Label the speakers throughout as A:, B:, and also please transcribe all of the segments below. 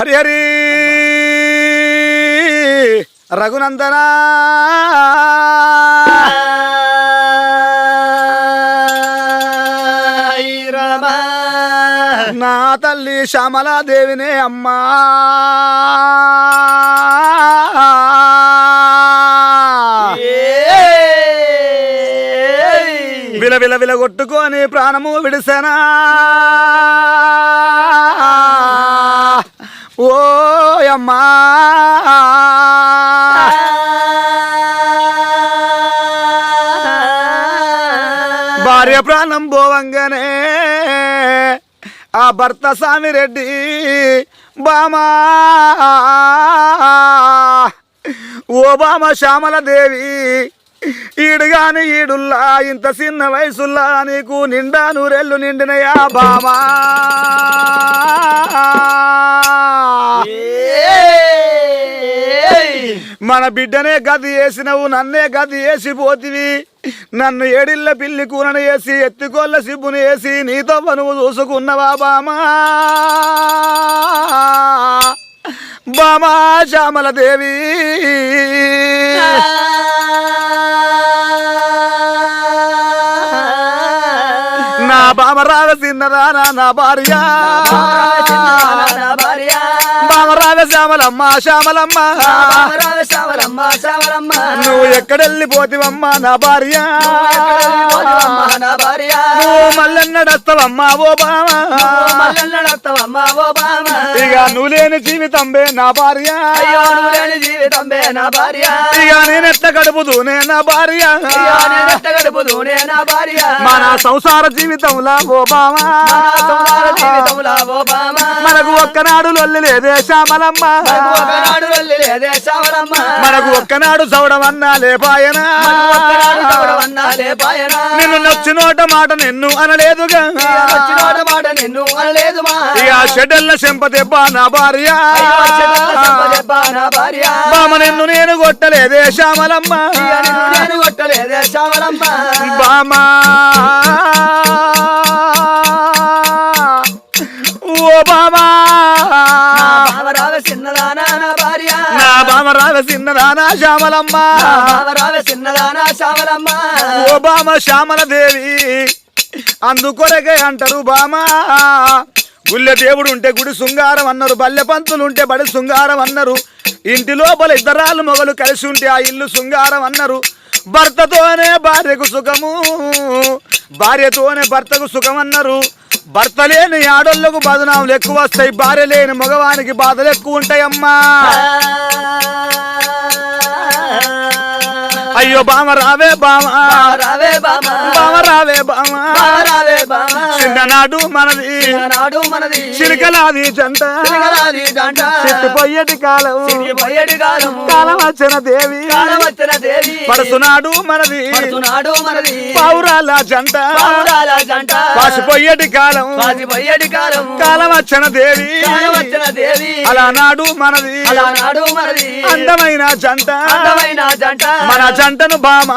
A: హరి హరి! రఘునందనా! నా తల్లి శ్యామలాదేవినే అమ్మా! విల విల విల కొట్టుకొని ప్రాణము విడిసెనా? ఓయమ్మా భార్య ప్రాణం పోవంగానే ఆ భర్త సామిరెడ్డి బామా. ఓ బామ శ్యామలదేవి ఈడుగాని ఈడుల్లా ఇంత చిన్న వయసుల్లా నీకు నిండా నూరెళ్ళు నిండినయా బామా. మన బిడ్డనే గది వేసినవు నన్నే గది వేసి పోతివి. నన్ను ఏడిళ్ళ పిల్లి కూరను వేసి ఎత్తుకోళ్ళ సిబ్బును వేసి నీతో పనువు చూసుకున్నవా బామా? బామా శ్యామల దేవి. నా బామ రావ చిన్నదానా నా భార్య బామ రావ శ్యామలమ్మ. శ్యామలమ్మ. నువ్వు ఎక్కడెళ్ళిపోతివమ్మా నా భార్య. నువ్వు మల్లెన్నడస్తావమ్మా ఓ బామ ఇక నువ్వు లేని జీవితంబే నా భార్య.
B: జీవితంబే నా భార్య
A: ఇక నేనెట్ల గడుపుతూనే నా భార్య.
B: గడుపుతూనే నా భార్య
A: మన సంసార జీవితంలా ఓ బామా
B: సంసార జీవితంలో ఓబామా
A: మనకు ఒక్కనాడు లొల్లి లేదే శ్యామలమ్మ మనకు ఒక్కనాడు చౌడమన్నా లేపాయనా. నిన్ను నచ్చినోట మాట నిన్ను అనలేదుగా.
B: మాట నిన్ను అనలేదు
A: ఇక షెడల్ల నా భార్య. బామ నిన్ను నేను కొట్టలేదే శ్యామలమ్మ
B: నేను కొట్టలేదే శ్యామలమ్మ
A: బామా ఓ బామా
B: చిన్నదానా భార్య.
A: నా బామ రావ చిన్నదానా శ్యామలమ్మ.
B: చిన్నదానా శ్యామలమ్మ.
A: ఓ బామ శ్యామల దేవి అందుకొరకే అంటారు బామా. గుళ్ళె దేవుడు ఉంటే గుడి శృంగారం అన్నారు బల్లె పంతులు ఉంటే బడి శృంగారం అన్నారు. ఇంటి లోపల ఇద్దరాలు మొగలు కలిసి ఉంటే ఆ ఇల్లు శృంగారం అన్నారు. భర్తతోనే భార్యకు సుఖము భార్యతోనే భర్తకు సుఖం అన్నారు భర్త లేని ఆడోళ్ళకు బదనాములు ఎక్కువ వస్తాయి భార్య లేని మగవానికి బాధలు ఎక్కువ ఉంటాయమ్మా. అయ్యో బామ రావే బామ.
B: రావే బామ.
A: బామ రావే బామ.
B: రావే బామ.
A: చిన్ననాడు మనది.
B: నాడు మనది.
A: చిలకలాది జంట.
B: తిరగరాది దంట
A: చెట్టుపోయేటి కాలం.
B: పోయేటి కాలం.
A: కాలం వచ్చిన దేవి.
B: కాలం వచ్చిన దేవి.
A: పడుతున్నాడు మనది.
B: పడుతున్నాడు మనది.
A: పౌరాల జంట.
B: పావురాల జంట.
A: పాసిపోయేటి కాలం.
B: పోయేటి కాలం.
A: కాలం వచ్చిన దేవి.
B: కాలం వచ్చిన దేవి.
A: అలా నాడు మనది.
B: అలా నాడు మనది.
A: అందమైన జంట.
B: అందమైన జంట.
A: మన జంటను బామ.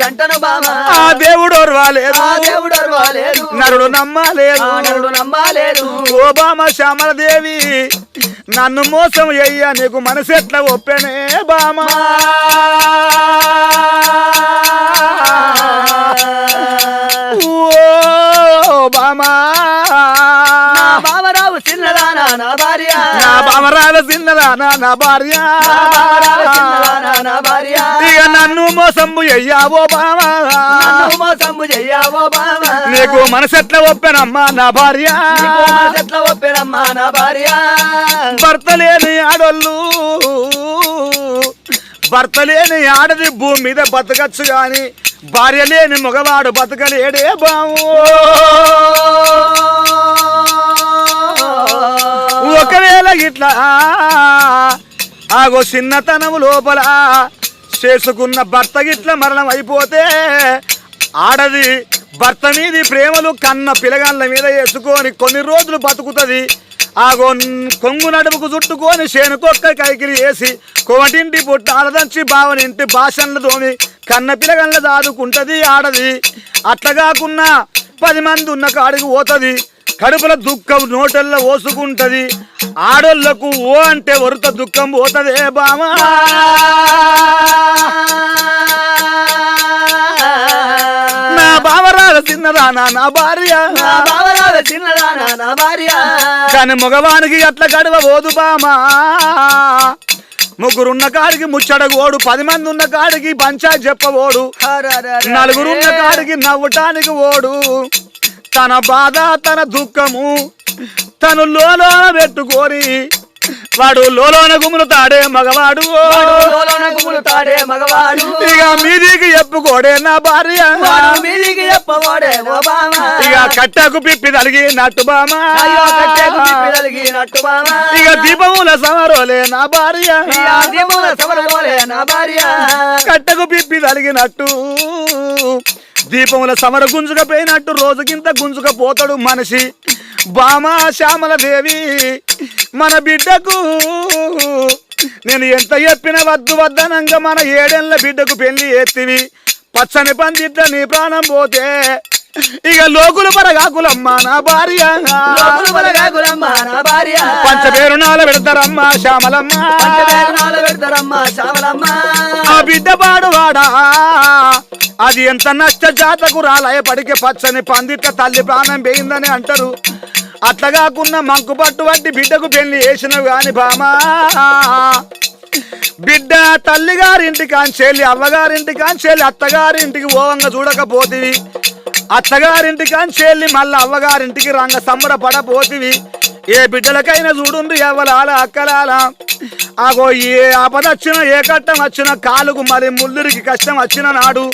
B: జంటను బామ.
A: ఆ దేవుడు ఓర్వాలేదు
B: ఆ దేవుడు అరవాలేదు.
A: నరుడు నమ్మలేదు.
B: ఆ నరుడు నమ్మాలేదు.
A: ఓ బామ శ్యామల దేవి నన్ను మోసం అయ్యా నీకు మనసు ఎట్లా ఒప్పెనే బామా? ఓ బామా.
B: నా భార్య.
A: నా బామ రావసిందరా నా నా భార్య. ఇక నన్ను మోసంబు అయ్యా ఓ బామా
B: నన్ను మోసము చెయ్యావో బావ.
A: నీకు మనసు ఎట్లా ఒప్పెనమ్మా నా భార్య.
B: మనసెట్ల ఒప్పెనమ్మా నా భార్య.
A: భర్త లేని ఆడోళ్ళు భర్త లేని ఆడది భూమి మీద బతకచ్చు గాని భార్య లేని మగవాడు బతకలేడే బావు. ఇట్లా ఆగో చిన్నతనం లోపల చేసుకున్న భర్త గిట్ల మరణం అయిపోతే ఆడది భర్త మీది ప్రేమలు కన్న పిలగాళ్ళ మీద వేసుకొని కొన్ని రోజులు బతుకుతుంది. ఆగో కొంగు నడుముకు చుట్టుకొని శేనుకొక్క కైకిరి వేసి కోటింటి పుట్ట ఆడదంచి బావనింటి భాషలను తోమి కన్న పిలగన్ల దాదుకుంటది ఆడది. అట్లా కాకున్నా పది మంది ఉన్న కాడికి పోతుంది. కడుపుల దుఃఖం నోటల్లో ఓసుకుంటది. ఆడోళ్ళకు ఓ అంటే వరుత దుఃఖం పోతదే బామా నా బావరాల చిన్నదానా నా భార్య.
B: నా బావరాల చిన్నదానా నా భార్య.
A: కానీ మగవానికి అట్ల గడవ పోదు బామా? ముగ్గురున్న కాడికి ముచ్చడగోడు పది మంది ఉన్న కాడికి పంచాయతీ చెప్పబోడు. నలుగురున్న కాడికి నవ్వటానికి ఓడు. తన బాధ తన దుఃఖము తను లోలోన పెట్టుకొని వాడు లోలోన గుములు తాడే మగవాడు.
B: లోలోన గుమ్ములు తాడే మగవాడు.
A: ఇక మీదికి చెప్పుకోడే నా భార్య.
B: మీదికి చెప్పవాడే
A: ఇక కట్టకు పిప్పి తలిగి నట్టు బామా ఇక దీపముల సమరోలే నా భార్య.
B: ఈ ఆద్యముల సమరగోలే నా భార్య.
A: కట్టకు పిప్పి తలిగినట్టు దీపముల సమర గుంజుకపోయినట్టు రోజుకింత గుంజుకపోతాడు మనిషి. బామా శ్యామల దేవి మన బిడ్డకు నేను ఎంత చెప్పిన వద్దు వద్దనంగా మన ఏడేళ్ళ బిడ్డకు పెళ్ళి ఎత్తివి పచ్చని పందిట్ల నీ ప్రాణం పోతే ఇక లోకులు పరగాకులమ్మ నా భార్య. పంచపేరునాల పెడతారమ్మ శ్యామలమ్మ. ఆ బిడ్డ పాడువాడా? అది ఎంత నష్ట జాతకు రాలయ పడికే పచ్చని పందిట్ల తల్లి ప్రాణం పోయిందని అంటారు. అట్లా కాకుండా మంకు పట్టు వంటి బిడ్డకు పెళ్ళి చేసినవి కాని బామా. బిడ్డ తల్లిగారింటి కాని చెల్లి అవ్వగారింటి కాంచెల్లి అత్తగారింటికి ఓవంగా చూడకపోతివి. అత్తగారింటి కాంచెల్లి మళ్ళీ అవ్వగారింటికి రంగ సంబరపడపోతివి. ఏ బిడ్డలకైనా చూడుండ్రి ఎవ్వలాల అక్కలాల. ఆగో ఏ ఆపద వచ్చినా ఏ కట్టం వచ్చినా కాలుకు మరి ముల్లురికి కష్టం వచ్చిన నాడు.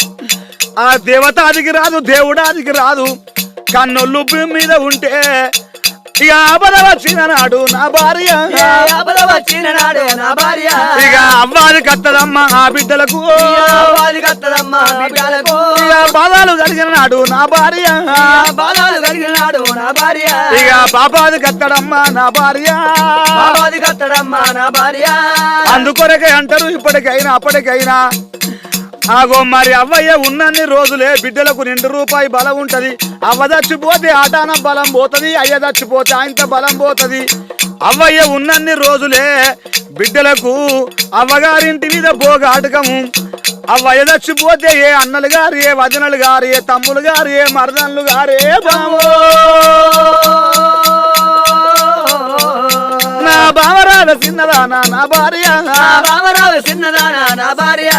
A: ఆ దేవతాదికి రాదు దేవుడాదికి రాదు. కన్నులు భూమి మీద ఉంటే ఇక ఆపద వచ్చిన నాడు నా భార్య.
B: ఏ ఆపద వచ్చిన నాడే నా భార్య.
A: ఇక అవ్వాలి కత్తదమ్మ ఆ బిడ్డలకు.
B: వాది కత్తదమ్మ బిడ్డలకు.
A: ఇక బాధాలు కలిగిన నాడు నా భార్య.
B: బాలాలు కలిగినాడు నా భార్య.
A: ఇక పాపాది కత్తడమ్మ నా భార్య.
B: బాబాది కత్తడమ్మ నా భార్య.
A: అందుకొరకే అంటారు ఇప్పటికైనా అప్పటికైనా. ఆగో మరి అవ్వయ్య ఉన్నన్ని రోజులే బిడ్డలకు రెండు రూపాయి బలం ఉంటది. అవ్వ చచ్చిపోతే ఆటాన బలం పోతది అయ్య చచ్చిపోతే ఆయనతో బలం పోతది. అవ్వయ్య ఉన్నన్ని రోజులే బిడ్డలకు అవ్వగారింటి మీద పోగాటకము. అవ్వయ్య చచ్చిపోతే ఏ అన్నలు గారు ఏ వదనలు గారు ఏ తమ్ములు గారు ఏ మరదన్లు గారు ఏ బామో. నా బావరాల చిన్నదానా నా భార్య.
B: నా బావరావు చిన్నదానా నా భార్య.